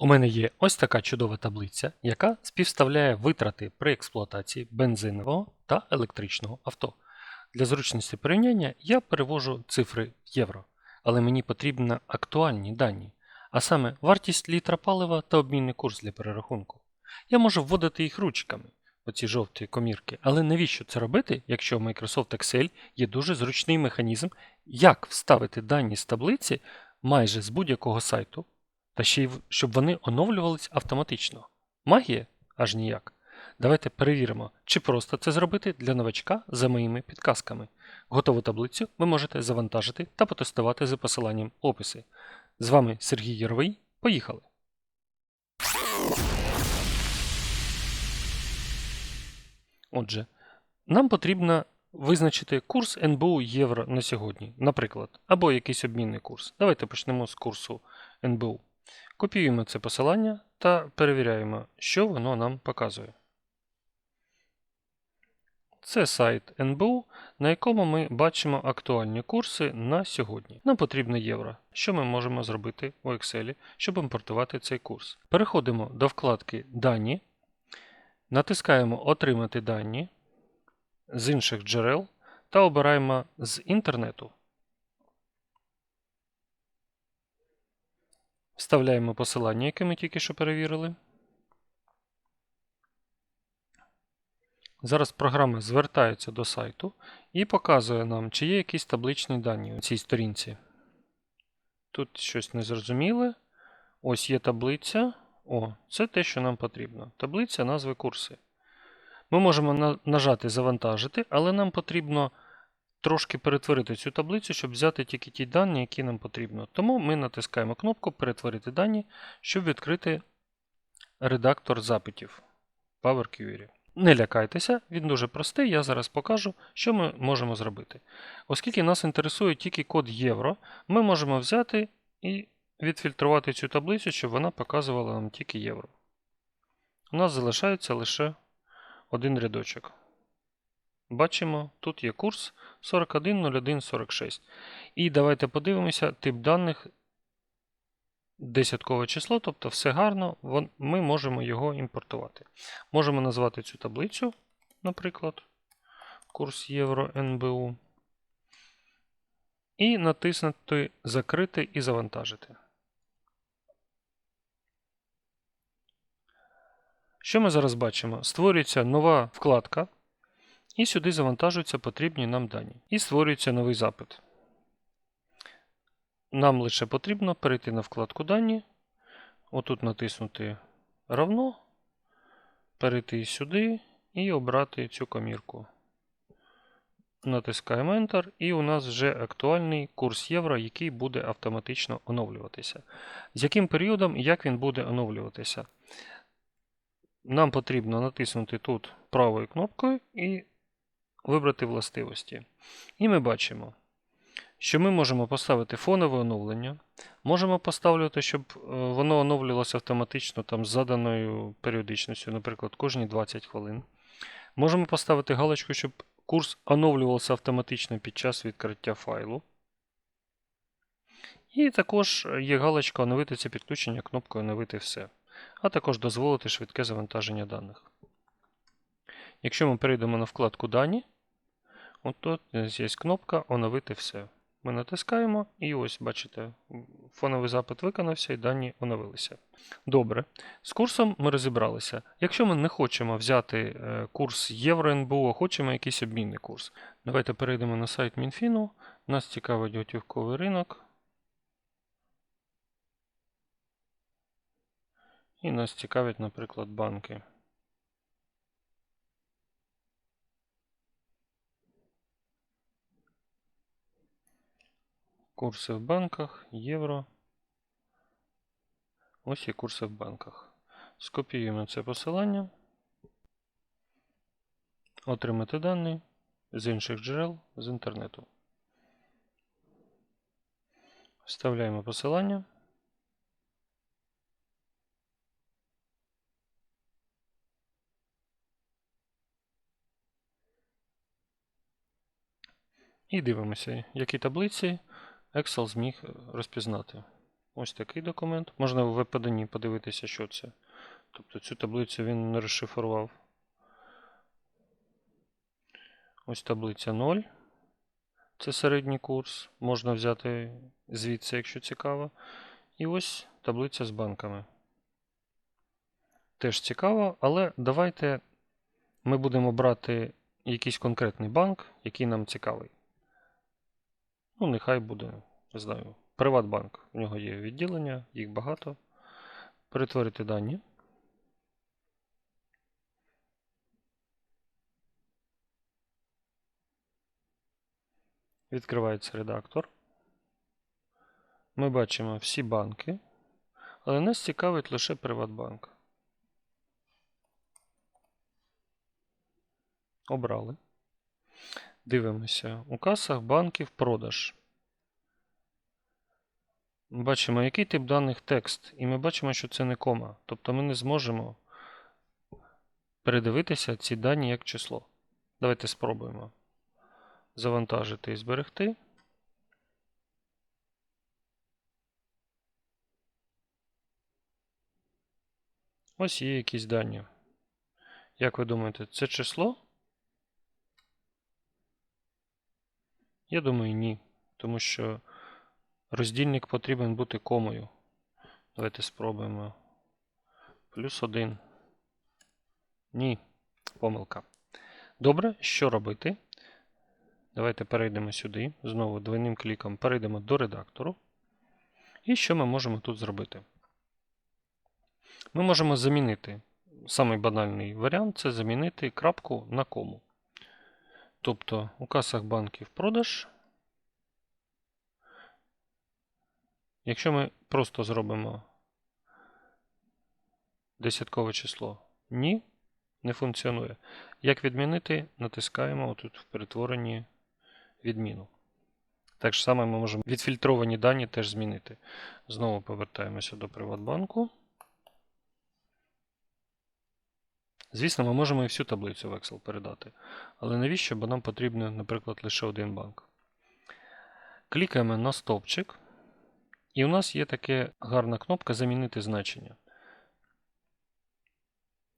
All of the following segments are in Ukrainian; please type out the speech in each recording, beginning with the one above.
У мене є ось така чудова таблиця, яка співставляє витрати при експлуатації бензинового та електричного авто. Для зручності порівняння я перевожу цифри в євро, але мені потрібні актуальні дані, а саме вартість літра палива та обмінний курс для перерахунку. Я можу вводити їх ручками, оці жовті комірки, але навіщо це робити, якщо в Microsoft Excel є дуже зручний механізм, як вставити дані з таблиці майже з будь-якого сайту, та ще й щоб вони оновлювались автоматично. Магія? Аж ніяк. Давайте перевіримо, чи просто це зробити для новачка за моїми підказками. Готову таблицю ви можете завантажити та потестувати за посиланням в описі. З вами Сергій Яровий. Поїхали! Отже, нам потрібно визначити курс НБУ євро на сьогодні, наприклад, або якийсь обмінний курс. Давайте почнемо з курсу НБУ. Копіюємо це посилання та перевіряємо, що воно нам показує. Це сайт НБУ, на якому ми бачимо актуальні курси на сьогодні. Нам потрібно євро. Що ми можемо зробити у Excel, щоб імпортувати цей курс? Переходимо до вкладки Дані, натискаємо Отримати дані з інших джерел та обираємо з інтернету. Вставляємо посилання, яке ми тільки що перевірили. Зараз програма звертається до сайту і показує нам, чи є якісь табличні дані у цій сторінці. Тут щось незрозуміле. Ось є таблиця. О, це те, що нам потрібно. Таблиця назви курси. Ми можемо нажати Завантажити, але нам потрібно трошки перетворити цю таблицю, щоб взяти тільки ті дані, які нам потрібно. Тому ми натискаємо кнопку Перетворити дані, щоб відкрити редактор запитів Power Query. Не лякайтеся, він дуже простий. Я зараз покажу, що ми можемо зробити. Оскільки нас інтересує тільки код євро, ми можемо взяти і відфільтрувати цю таблицю, щоб вона показувала нам тільки євро. У нас залишається лише один рядочок. Бачимо, тут є курс 410146. І давайте подивимося тип даних десяткове число, тобто все гарно, ми можемо його імпортувати. Можемо назвати цю таблицю, наприклад, курс євро НБУ. І натиснути Закрити і завантажити. Що ми зараз бачимо? Створюється нова вкладка, і сюди завантажуються потрібні нам дані. І створюється новий запит. Нам лише потрібно перейти на вкладку Дані, отут натиснути равно, перейти сюди і обрати цю комірку. Натискаємо Enter, і у нас вже актуальний курс євро, який буде автоматично оновлюватися. З яким періодом і як він буде оновлюватися? Нам потрібно натиснути тут правою кнопкою і вибрати властивості. І ми бачимо, що ми можемо поставити фонове оновлення. Можемо поставити, щоб е, воно оновлювалося автоматично там, з заданою періодичністю, наприклад, кожні 20 хвилин. Можемо поставити галочку, щоб курс оновлювався автоматично під час відкриття файлу. І також є галочка Оновити це підключення кнопкою Оновити все, а також дозволити швидке завантаження даних. Якщо ми перейдемо на вкладку Дані, от тут є кнопка Оновити все. Ми натискаємо, і ось, бачите, фоновий запит виконався і дані оновилися. Добре. З курсом ми розібралися. Якщо ми не хочемо взяти е, курс Євро НБУ, а хочемо якийсь обмінний курс. Давайте перейдемо на сайт Мінфіну. Нас цікавить готівковий ринок. І нас цікавить, наприклад, банки. Курси в банках, євро. Ось і курси в банках. Скопіюємо це посилання. Отримати дані з інших джерел з інтернету. Вставляємо посилання. І дивимося, які таблиці Excel зміг розпізнати. Ось такий документ. Можна в веб-поданні подивитися, що це. Тобто цю таблицю він не розшифрував. Ось таблиця 0. Це середній курс. Можна взяти звідси, якщо цікаво. І ось таблиця з банками. Теж цікаво, але давайте ми будемо брати якийсь конкретний банк, який нам цікавий. Ну, нехай буде, не знаю, Приватбанк. У нього є відділення, їх багато. Перетворити дані. Відкривається редактор. Ми бачимо всі банки, але нас цікавить лише Приватбанк. Обрали. Дивимося. У касах банків продаж. Ми бачимо, який тип даних текст, і ми бачимо, що це не кома. Тобто ми не зможемо передивитися ці дані як число. Давайте спробуємо завантажити і зберегти. Ось є якісь дані. Як ви думаєте, це число? Я думаю, ні. Тому що роздільник потрібен бути комою. Давайте спробуємо. Плюс один. Ні. Помилка. Добре, що робити? Давайте перейдемо сюди. Знову двойним кліком перейдемо до редактору. І що ми можемо тут зробити? Ми можемо замінити. Самий банальний варіант це замінити крапку на кому. Тобто у касах банків продаж. Якщо ми просто зробимо десяткове число, ні, не функціонує. Як відмінити, натискаємо отут в перетворенні відміну. Так само ми можемо відфільтровані дані теж змінити. Знову повертаємося до Приватбанку. Звісно, ми можемо і всю таблицю в Excel передати. Але навіщо? Бо нам потрібен, наприклад, лише один банк. Клікаємо на стовпчик. І у нас є така гарна кнопка Замінити значення.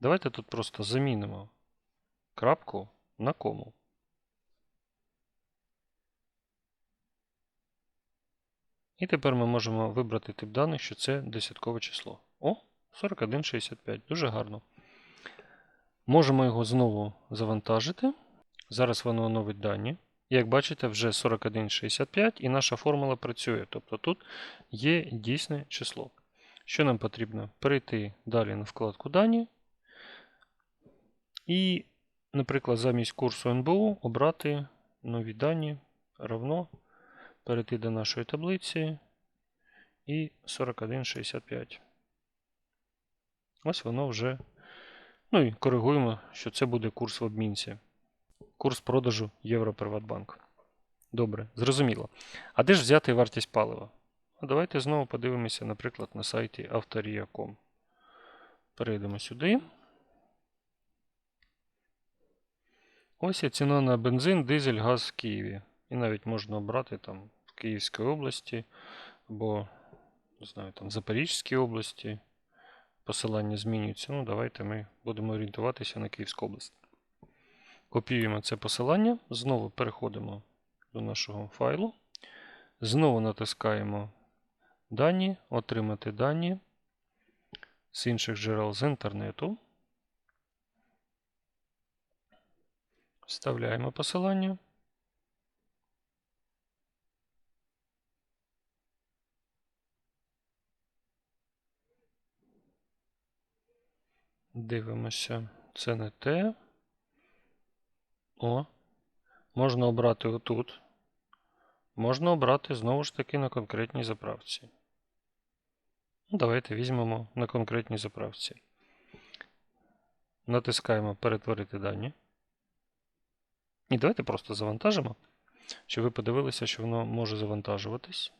Давайте тут просто замінимо крапку на кому. І тепер ми можемо вибрати тип даних, що це десяткове число. О, 4165. Дуже гарно. Можемо його знову завантажити. Зараз воно оновить дані. Як бачите, вже 4165 і наша формула працює. Тобто тут є дійсне число. Що нам потрібно? Перейти далі на вкладку Дані. І, наприклад, замість курсу НБУ обрати нові дані равно. Перейти до нашої таблиці і 4165. Ось воно вже. Ну і коригуємо, що це буде курс в обмінці. Курс продажу Євро Приватбанк. Добре, зрозуміло. А де ж взяти вартість палива? А давайте знову подивимося, наприклад, на сайті авторія.com. Перейдемо сюди. Ось є ціна на бензин, дизель, газ в Києві. І навіть можна обрати там в Київській області або не знаю, там, в Запорізькій області. Посилання змінюється. Ну, давайте ми будемо орієнтуватися на Київську область. Копіюємо це посилання, знову переходимо до нашого файлу. Знову натискаємо Дані, отримати дані з інших джерел з інтернету. Вставляємо посилання. Дивимося, це не те. О, можна обрати отут. Можна обрати знову ж таки на конкретній заправці. Ну, Давайте візьмемо на конкретній заправці. Натискаємо Перетворити дані. І давайте просто завантажимо, щоб ви подивилися, що воно може завантажуватись.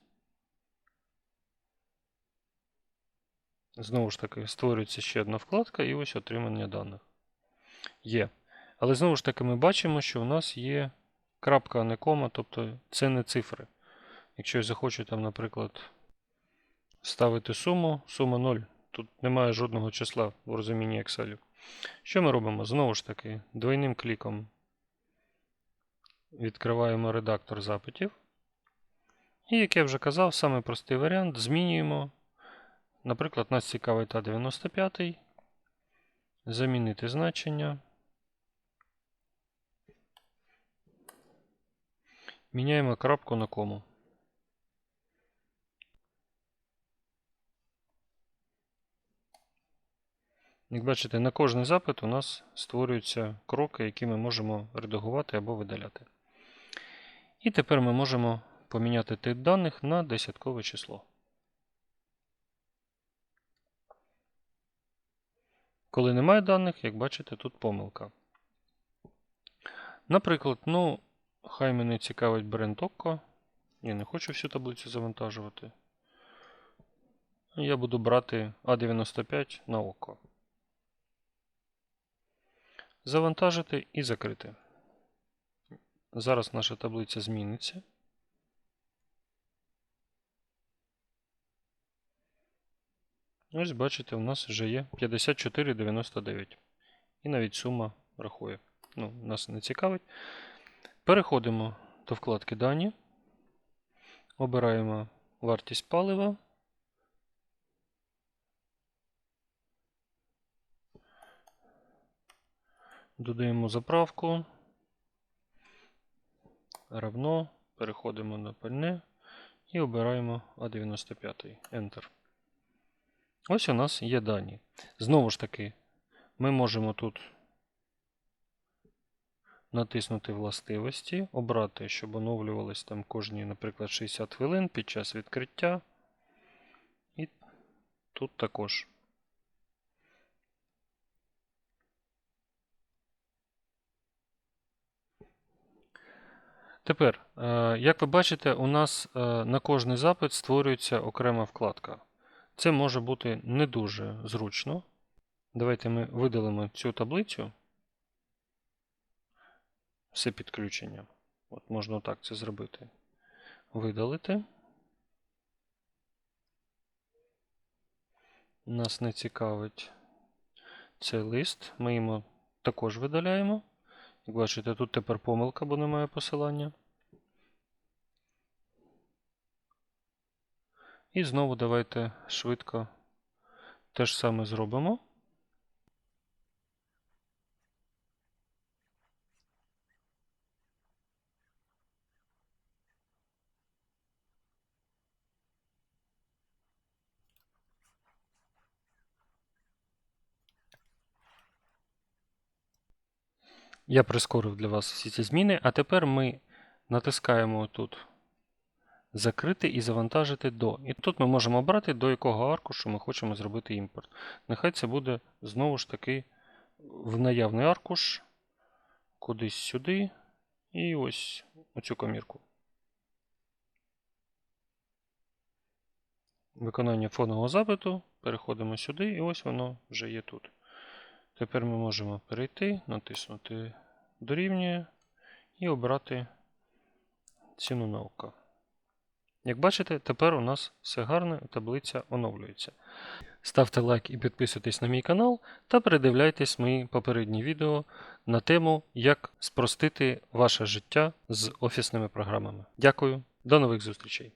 Знову ж таки, створюється ще одна вкладка, і ось отримання даних. Є. Але знову ж таки, ми бачимо, що у нас є крапка, а не кома, тобто це не цифри. Якщо я захочу, там, наприклад, ставити суму, сума 0. Тут немає жодного числа в розумінні Excel. Що ми робимо? Знову ж таки, двойним кліком відкриваємо редактор запитів. І, як я вже казав, самий простий варіант змінюємо. Наприклад, нас цікавить А95. Замінити значення. Міняємо крапку на кому. Як бачите, на кожний запит у нас створюються кроки, які ми можемо редагувати або видаляти. І тепер ми можемо поміняти тип даних на десяткове число. Коли немає даних, як бачите, тут помилка. Наприклад, ну, хай мене цікавить бренд Окко. Я не хочу всю таблицю завантажувати. Я буду брати А95 на око. Завантажити і закрити. Зараз наша таблиця зміниться. Ось бачите, у нас вже є 54,99. І навіть сума рахує. Ну, нас не цікавить. Переходимо до вкладки Дані. Обираємо вартість палива. Додаємо заправку. Равно. Переходимо на пальне і обираємо А95. Enter. Ось у нас є дані. Знову ж таки, ми можемо тут натиснути властивості, обрати, щоб оновлювались там кожні, наприклад, 60 хвилин під час відкриття. І тут також. Тепер, е, як ви бачите, у нас е, на кожний запит створюється окрема вкладка. Це може бути не дуже зручно. Давайте ми видалимо цю таблицю. Все підключення. От можна так це зробити. Видалити. Нас не цікавить цей лист. Ми йому також видаляємо. Як бачите, тут тепер помилка, бо немає посилання. І знову давайте швидко те ж саме зробимо. Я прискорив для вас всі ці зміни, а тепер ми натискаємо тут закрити і завантажити до. І тут ми можемо обрати, до якого аркушу ми хочемо зробити імпорт. Нехай це буде знову ж таки в наявний аркуш, кудись сюди, і ось оцю комірку. Виконання фонового запиту. Переходимо сюди, і ось воно вже є тут. Тепер ми можемо перейти, натиснути дорівнює і обрати ціну на око. Як бачите, тепер у нас все гарно, таблиця оновлюється. Ставте лайк і підписуйтесь на мій канал та передивляйтесь мої попередні відео на тему, як спростити ваше життя з офісними програмами. Дякую, до нових зустрічей!